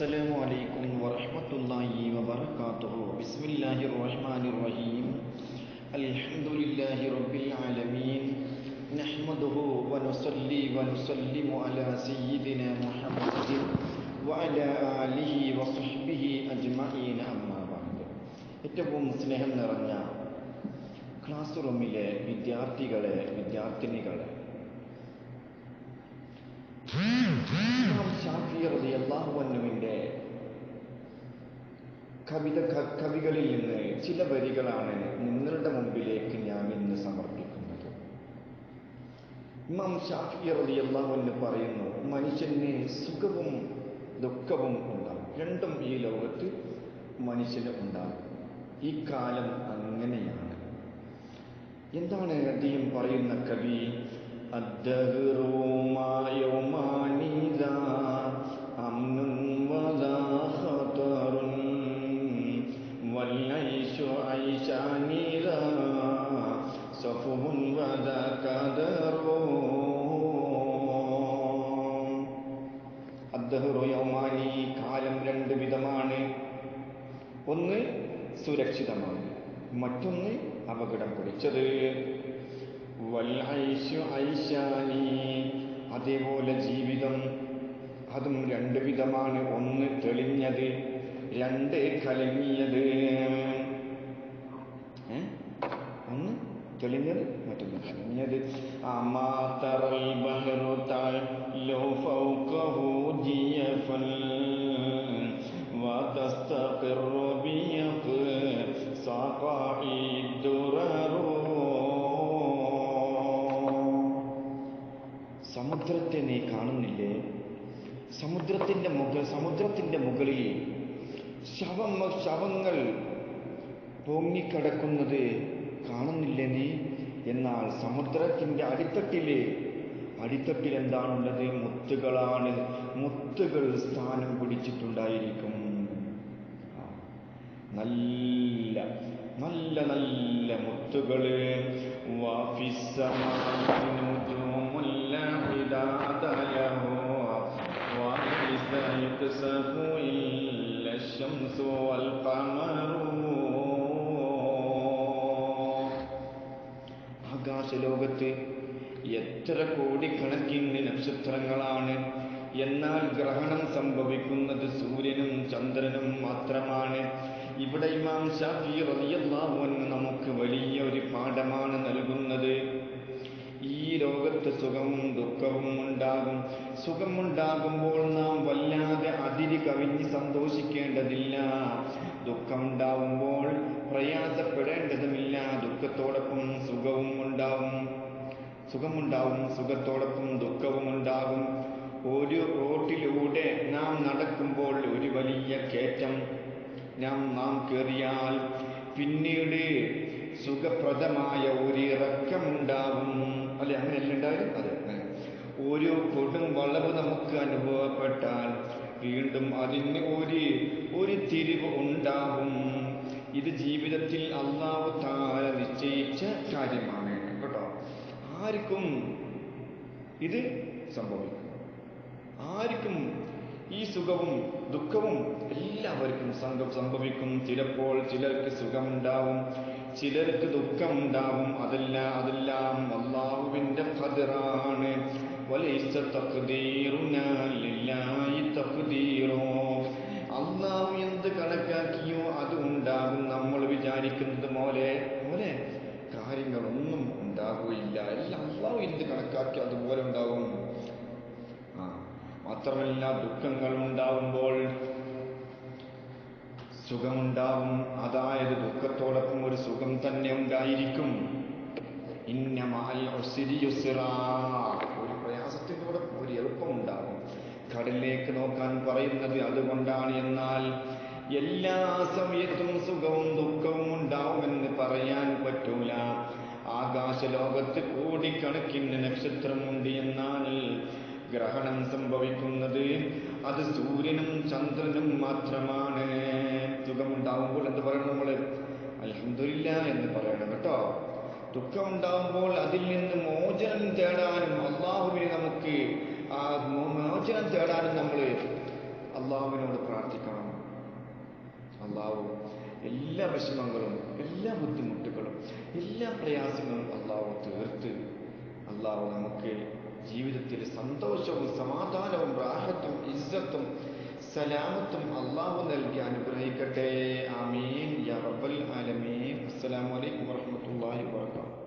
السلام عليكم ورحمة الله وبركاته بسم الله الرحمن الرحيم الحمد لله رب العالمين نحمده ونصلي ونسلم على سيدنا محمد وعلى آله وصحبه أجمعين أما بعد ഏറ്റവും സ്നേഹം നിറഞ്ഞ ക്ലാസ് റൂമിലെ വിദ്യാർത്ഥികളെ വിദ്യാർത്ഥിനികളെ ഇമാം കവിത കവികളിൽ നിന്ന് ചില വരികളാണ് നിങ്ങളുടെ മുമ്പിലേക്ക് ഞാൻ ഇന്ന് സമർപ്പിക്കുന്നത്. ഇമാം ഷാഫി റതി അള്ളാഹുവിന് പറയുന്നു മനുഷ്യന് സുഖവും ദുഃഖവും ഉണ്ടാകും. രണ്ടും ഈ ലോകത്ത് മനുഷ്യന് ഉണ്ടാകും. ഈ കാലം അങ്ങനെയാണ്. എന്താണ് അദ്ദേഹം പറയുന്ന കവി? അദ്ദേഹം ما يومان ذا أمن وذا خطر والعيش عيشان ذا صفو وذا كدر അദ്ദഹറു യൗമാനി കാലം രണ്ട് വിധമാണ് ഒന്ന് സുരക്ഷിതമാണ് മറ്റൊന്ന് അപകടം പിടിച്ചത് വൽ ഐശു ഐശാനി അതേപോലെ ജീവിതം അതും രണ്ട് വിധമാണ് ഒന്ന് തെളിഞ്ഞത് രണ്ട് കലങ്ങിയത് ഏ? ഒന്ന് തെളിഞ്ഞത് മറ്റൊന്ന് കലങ്ങിയത് അമാതറൽ ബഹ്റു തഅല്ലു ഫൗഖഹു ജിയഫൻ وتستقر بيقظة الدرر സമുദ്രത്തെ നീ കാണുന്നില്ലേ സമുദ്രത്തിന്റെ മുകൾ സമുദ്രത്തിന്റെ മുകളിൽ ശവം ശവങ്ങൾ പൊങ്ങിക്കിടക്കുന്നത് കാണുന്നില്ലേ നീ? എന്നാൽ സമുദ്രത്തിന്റെ അടിത്തട്ടിൽ അടിത്തട്ടിൽ എന്താണുള്ളത്? മുത്തുകളാണ്. മുത്തുകൾ സ്ഥാനം പിടിച്ചിട്ടുണ്ടായിരിക്കും. നല്ല നല്ല നല്ല മുത്തുകൾ. വാഫിസ്സമാഇ നുജൂമുൽ ലഇദാദ ലഹു വലൈസ യുക്സഫു ഇല്ല الشمس والقمر ആകാശലോകത്ത് എത്ര കോടിക്കണക്കിന് നക്ഷത്രങ്ങളാണ് എന്നാൽ ഗ്രഹണം സംഭവിക്കുന്നത് സൂര്യനും ചന്ദ്രനും മാത്രമാണ് ഇവിടെ ഇമാം ഷാഫി റളിയല്ലാഹു അൻഹു നമുക്ക് വലിയ ഒരു പാഠമാണ് നൽകുന്നത് ഈ ലോകത്ത് സുഖവും ദുഃഖവും ഉണ്ടാകും സുഖമുണ്ടാകുമ്പോൾ നാം വല്ലാതെ അതിരി കവിഞ്ഞ് സന്തോഷിക്കേണ്ടതില്ല. ദുഃഖമുണ്ടാവുമ്പോൾ പ്രയാസപ്പെടേണ്ടതുമില്ല. ദുഃഖത്തോടൊപ്പം സുഖവും ഉണ്ടാവും സുഖമുണ്ടാവും സുഖത്തോടൊപ്പം ദുഃഖവും ഉണ്ടാകും ഒരു റോട്ടിലൂടെ നാം നടക്കുമ്പോൾ ഒരു വലിയ കയറ്റം നാം നാം കയറിയാൽ പിന്നീട് സുഖപ്രദമായ ഒരു ഇറക്കമുണ്ടാവും ഉണ്ടായത് അതെ അങ്ങനെ ഒരു കൊടും വളവ് നമുക്ക് അനുഭവപ്പെട്ടാൽ വീണ്ടും അതിന് ഒരു ഒരു തിരിവ് ഉണ്ടാകും ഇത് ജീവിതത്തിൽ അള്ളാഹു താര നിശ്ചയിച്ച കാര്യമാണ്. കേട്ടോ? ആർക്കും ഇത് സംഭവിക്കും ആർക്കും ഈ സുഖവും ദുഃഖവും എല്ലാവർക്കും സംഭവിക്കും. ചിലപ്പോൾ ചിലർക്ക് സുഖമുണ്ടാവും. ചിലർക്ക് ദുഃഖമുണ്ടാവും. അതല്ല അതെല്ലാം അള്ളാഹുവിന്റെ ഖദറാണ്. ലില്ലാഹി തഖ്ദീറോ. അള്ളാഹു എന്ത് കണക്കാക്കിയോ അത് ഉണ്ടാകും. നമ്മൾ വിചാരിക്കുന്നത് പോലെ പോലെ കാര്യങ്ങളൊന്നും ഉണ്ടാകുകയില്ല എല്ലാം അള്ളാഹു എന്ത് കണക്കാക്കി അതുപോലെ ഉണ്ടാകും ആ മാത്രമല്ല ദുഃഖങ്ങൾ സുഖമുണ്ടാവും. അതായത് ദുഃഖത്തോടൊപ്പം ഒരു സുഖം തന്നെ ഉണ്ടായിരിക്കും. ഒരു പ്രയാസത്തിനോടൊപ്പം ഒരു എളുപ്പമുണ്ടാകും. കടലിലേക്ക് നോക്കാൻ പറയുന്നത് അതുകൊണ്ടാണ് എന്നാൽ എല്ലാ സമയത്തും സുഖവും ദുഃഖവും ഉണ്ടാവുമെന്ന് പറയാൻ പറ്റൂല. ആകാശലോകത്ത് കോടിക്കണക്കിന് നക്ഷത്രമുണ്ട് എന്നാൽ ഗ്രഹണം സംഭവിക്കുന്നത് അത് സൂര്യനും ചന്ദ്രനും മാത്രമാണ്. സുഖമുണ്ടാവുമ്പോൾ എന്ത് പറയണം നമ്മൾ? അലഹമില്ല എന്ന് പറയണം കേട്ടോ. ദുഃഖമുണ്ടാവുമ്പോൾ അതിൽ നിന്ന് മോചനം തേടാനും അള്ളാഹുവിനെ നമുക്ക് ആ മോചനം തേടാനും നമ്മൾ അള്ളാഹുവിനോട് പ്രാർത്ഥിക്കണം. അള്ളാഹു എല്ലാ വിഷമങ്ങളും എല്ലാ ബുദ്ധിമുട്ടുകളും എല്ലാ പ്രയാസങ്ങളും അള്ളാഹു തീർത്ത്. അള്ളാഹു നമുക്ക് ജീവിതത്തിൽ സന്തോഷവും സമാധാനവും റാഹത്തും ഇസ്സത്തും സലാമത്തും അള്ളാഹു നൽകി അനുഗ്രഹിക്കട്ടെ. ആമീൻ. യാ റബ്ബൽ ആലമീൻ. അസ്സലാമു അലൈക്കും വറഹ്മത്തുള്ളാഹി വബറകാതുഹു.